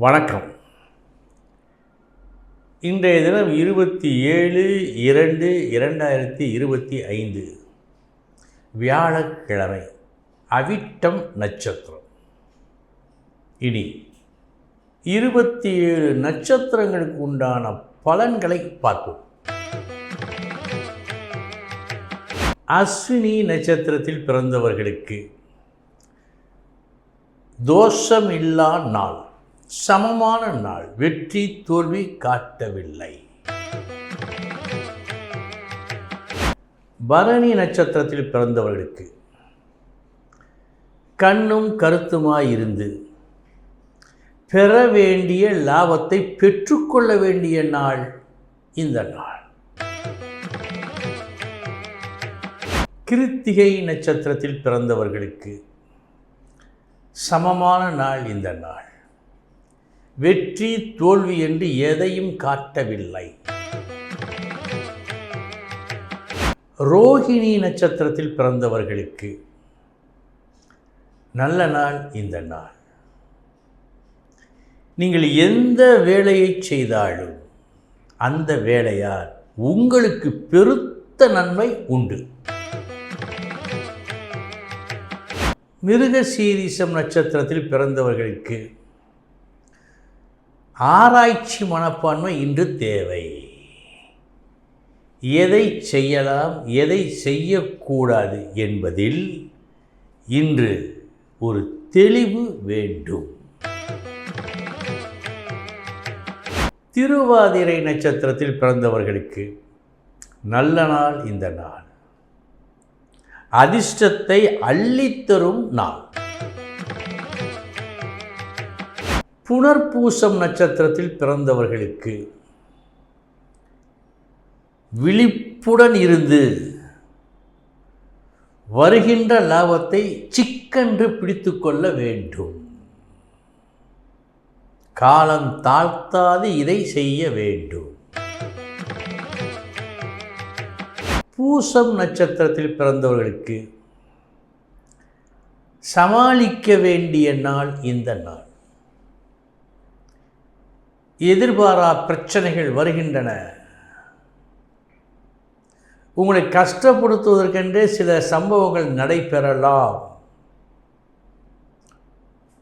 வணக்கம். இன்றைய தினம் இருபத்தி ஏழு இரண்டு இரண்டாயிரத்தி இருபத்தி ஐந்து. வியாழக்கிழமை அவிட்டம் நட்சத்திரம். இனி இருபத்தி ஏழு நட்சத்திரங்களுக்கு உண்டான பலன்களை பார்ப்போம். அஸ்வினி நட்சத்திரத்தில் பிறந்தவர்களுக்கு தோஷமில்லா நாள். சமமான நாள். வெற்றி தோல்வி காட்டவில்லை. பரணி நட்சத்திரத்தில் பிறந்தவர்களுக்கு கண்ணும் கருத்துமாயிருந்து பெற வேண்டிய லாபத்தை பெற்றுக்கொள்ள வேண்டிய நாள் இந்த நாள். கிருத்திகை நட்சத்திரத்தில் பிறந்தவர்களுக்கு சமமான நாள் இந்த நாள். வெற்றி தோல்வி என்று எதையும் காட்டவில்லை. ரோஹிணி நட்சத்திரத்தில் பிறந்தவர்களுக்கு நல்ல நாள் இந்த நாள். நீங்கள் எந்த வேலையை செய்தாலும் அந்த வேலையால் உங்களுக்கு பெருத்த நன்மை உண்டு. மிருக சீரிசம் நட்சத்திரத்தில் பிறந்தவர்களுக்கு ஆராய்ச்சி மனப்பான்மை இன்று தேவை. எதை செய்யலாம் எதை செய்யக்கூடாது என்பதில் இன்று ஒரு தெளிவு வேண்டும். திருவாதிரை நட்சத்திரத்தில் பிறந்தவர்களுக்கு நல்ல நாள் இந்த நாள். அதிர்ஷ்டத்தை அள்ளித்தரும் நாள். புனர்பூசம் நட்சத்திரத்தில் பிறந்தவர்களுக்கு விழிப்புடன் இருந்து வருகின்ற லாபத்தை சிக்கென்று பிடித்து கொள்ள வேண்டும். காலம் தாழ்த்தாது இதை செய்ய வேண்டும். பூசம் நட்சத்திரத்தில் பிறந்தவர்களுக்கு சமாளிக்க வேண்டிய நாள் இந்த நாள். எதிர்பாரா பிரச்சனைகள் வருகின்றன. உங்களை கஷ்டப்படுத்துவதற்கென்றே சில சம்பவங்கள் நடைபெறலாம்.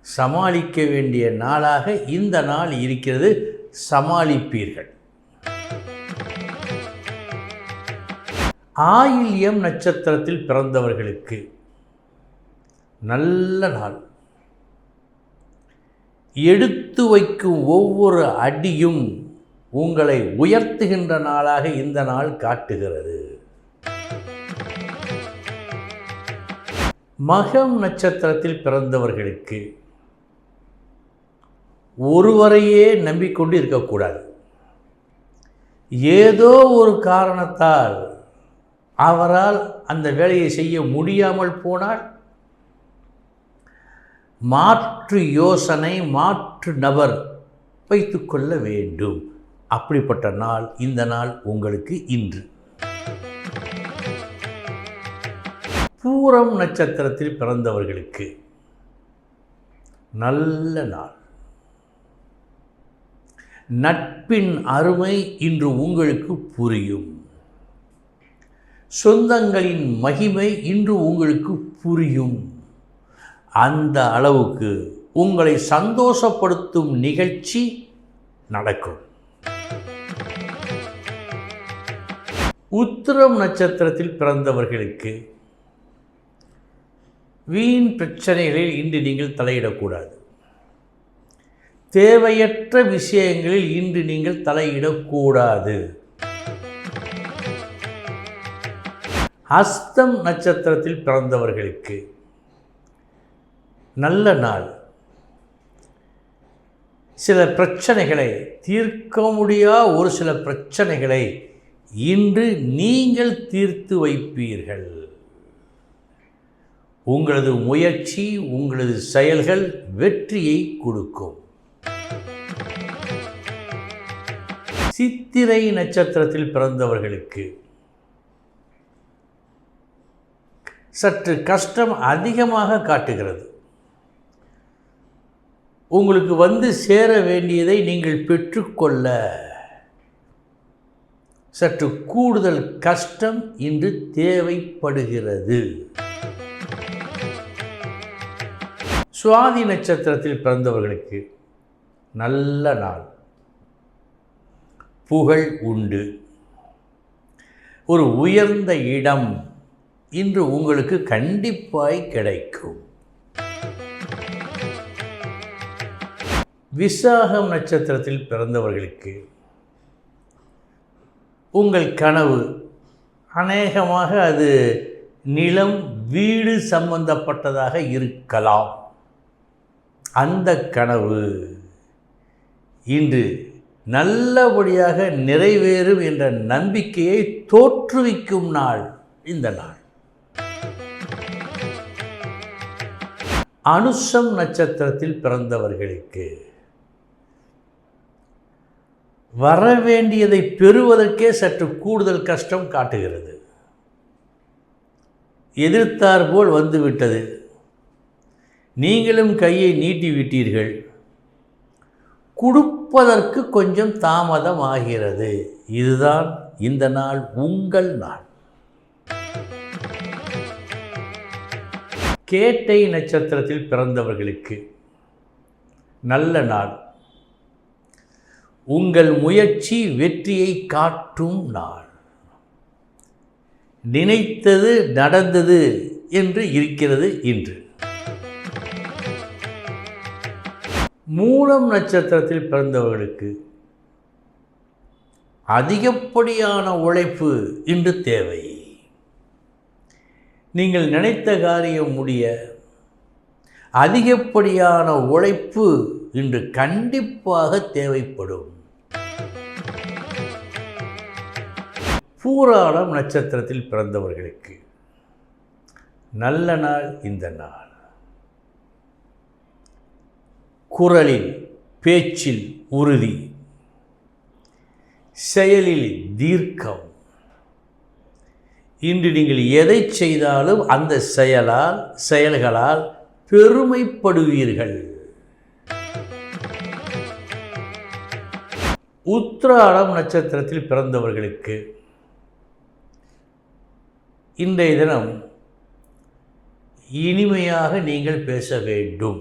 சமாளிக்க வேண்டிய நாளாக இந்த நாள் இருக்கிறது. சமாளிப்பீர்கள். ஆயில்யம் நட்சத்திரத்தில் பிறந்தவர்களுக்கு நல்ல நாள். எடுத்து வைக்கும் ஒவ்வொரு அடியும் உங்களை உயர்த்துகின்ற நாளாக இந்த நாள் காட்டுகிறது. மகம் நட்சத்திரத்தில் பிறந்தவர்களுக்கு ஒருவரையே நம்பிக்கொண்டு இருக்கக்கூடாது. ஏதோ ஒரு காரணத்தால் அவரால் அந்த வேலையை செய்ய முடியாமல் போனால் மாற்று யோசனை மாற்று நபர் வைத்துக்கொள்ள வேண்டும். அப்படிப்பட்ட நாள் இந்த நாள் உங்களுக்கு இன்று. பூரம் நட்சத்திரத்தில் பிறந்தவர்களுக்கு நல்ல நாள். நட்பின் அருமை இன்று உங்களுக்கு புரியும். சொந்தங்களின் மகிமை இன்று உங்களுக்கு புரியும். அந்த அளவுக்கு உங்களை சந்தோஷப்படுத்தும் நிகழ்ச்சி நடக்கும். உத்திரம் நட்சத்திரத்தில் பிறந்தவர்களுக்கு வீண் பிரச்சனைகளில் இன்று நீங்கள் தலையிடக்கூடாது. தேவையற்ற விஷயங்களில் இன்று நீங்கள் தலையிடக்கூடாது. அஸ்தம் நட்சத்திரத்தில் பிறந்தவர்களுக்கு நல்ல நாள். சில பிரச்சனைகளை தீர்க்க முடியா? ஒரு சில பிரச்சனைகளை இன்று நீங்கள் தீர்த்து வைப்பீர்கள். உங்களது முயற்சி உங்களது செயல்கள் வெற்றியை கொடுக்கும். சித்திரை நட்சத்திரத்தில் பிறந்தவர்களுக்கு சற்று கஷ்டம் அதிகமாக காட்டுகிறது. உங்களுக்கு வந்து சேர வேண்டியதை நீங்கள் பெற்றுக்கொள்ள. சற்று கூடுதல் கஷ்டம் இன்று தேவைப்படுகிறது. சுவாதி நட்சத்திரத்தில் பிறந்தவர்களுக்கு நல்ல நாள். புகழ் உண்டு. ஒரு உயர்ந்த இடம் இன்று உங்களுக்கு கண்டிப்பாய் கிடைக்கும். விசாகம் நட்சத்திரத்தில் பிறந்தவர்களுக்கு உங்கள் கனவு அநேகமாக அது நிலம் வீடு சம்பந்தப்பட்டதாக இருக்கலாம். அந்த கனவு இன்று நல்லபடியாக நிறைவேறும் என்ற நம்பிக்கையை தோற்றுவிக்கும் நாள் இந்த நாள். அனுஷம் நட்சத்திரத்தில் பிறந்தவர்களுக்கு வர வேண்டியதை பெறுவதற்கே சற்று கூடுதல் கஷ்டம் காட்டுகிறது. எதிர்த்தார் போல் வந்துவிட்டது நீங்களும் கையை நீட்டி விட்டீர்கள். கொடுப்பதற்கு கொஞ்சம் தாமதம் ஆகிறது. இதுதான் இந்த நாள் உங்கள் நாள். கேட்டை நட்சத்திரத்தில் பிறந்தவர்களுக்கு நல்ல நாள். உங்கள் முயற்சி வெற்றியை காட்டும் நாள். நினைத்தது நடந்தது என்று இருக்கிறது இன்று. மூலம் நட்சத்திரத்தில் பிறந்தவர்களுக்கு அதிகப்படியான உழைப்பு இன்று தேவை. நீங்கள் நினைத்த காரியம் முடிய அதிகப்படியான உழைப்பு இன்று கண்டிப்பாக தேவைப்படும். பூராடம் நட்சத்திரத்தில் பிறந்தவர்களுக்கு நல்ல நாள் இந்த நாள். குரலில் பேச்சில் உறுதி. செயலில் தீர்க்கம். இன்று நீங்கள் எதை செய்தாலும் அந்த செயலால் செயல்களால் பெருமைப்படுவீர்கள். உத்திராடம் நட்சத்திரத்தில் பிறந்தவர்களுக்கு இன்றைய தினம் இனிமையாக நீங்கள் பேச வேண்டும்.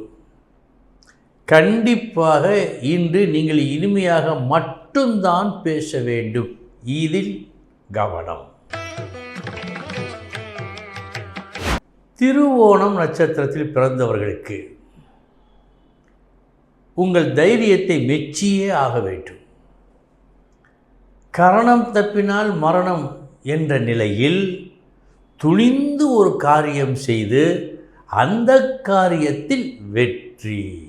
கண்டிப்பாக இன்று நீங்கள் இனிமையாக மட்டும்தான் பேச வேண்டும். இதில் கவனம். திருவோணம் நட்சத்திரத்தில் பிறந்தவர்களுக்கு உங்கள் தைரியத்தை மெச்சியே ஆக வேண்டும். கரணம் தப்பினால் மரணம் என்ற நிலையில் துணிந்து ஒரு காரியம் செய்து அந்த காரியத்தில் வெற்றி.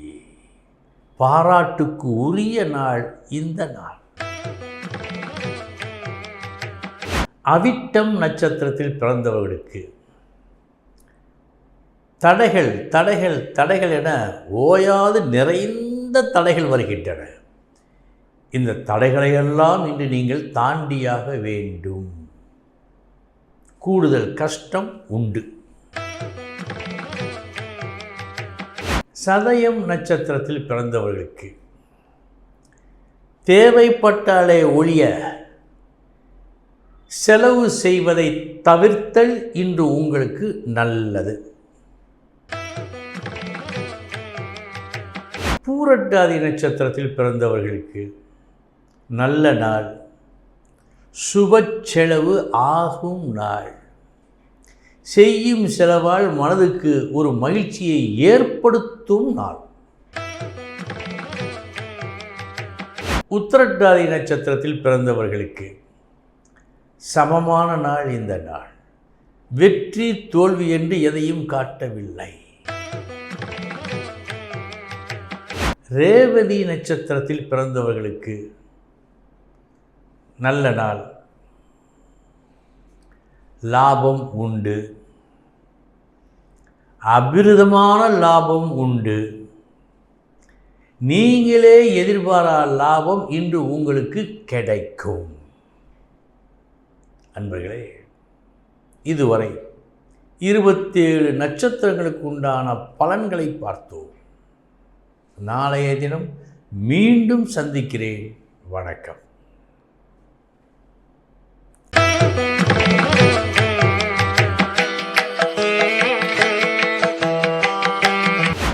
பாராட்டுக்கு உரிய நாள் இந்த நாள். அவிட்டம் நட்சத்திரத்தில் பிறந்தவர்களுக்கு. தடைகள் தடைகள் தடைகள் என ஓயாது நிறைந்த தடைகள் வருகின்றன. இந்த தடைகளையெல்லாம் இன்று நீங்கள் தாண்டியாக வேண்டும். கூடுதல் கஷ்டம் உண்டு. சதயம் நட்சத்திரத்தில் பிறந்தவர்களுக்கு தேவைப்பட்டாலே ஒழிய செலவு செய்வதை தவிர்த்தல் இன்று உங்களுக்கு நல்லது. பூரட்டாதி நட்சத்திரத்தில் பிறந்தவர்களுக்கு நல்ல நாள் சுப செலவு ஆகும் நாள். செய்யும் செலவால் மனதுக்கு ஒரு மகிழ்ச்சியை ஏற்படுத்தும் நாள். உத்தரட்டாதி நட்சத்திரத்தில் பிறந்தவர்களுக்கு சமமான நாள் இந்த நாள். வெற்றி தோல்வி என்று எதையும் காட்டவில்லை. ரேவதி நட்சத்திரத்தில் பிறந்தவர்களுக்கு நல்ல நாள். லாபம் உண்டு. அபிருதமான லாபம் உண்டு. நீங்களே எதிர்பாரா லாபம் இன்று உங்களுக்கு கிடைக்கும். அன்பர்களே இதுவரை இருபத்தேழு நட்சத்திரங்களுக்கு உண்டான பலன்களை பார்த்தோம். நாளைய தினம் மீண்டும் சந்திக்கிறேன். வணக்கம்.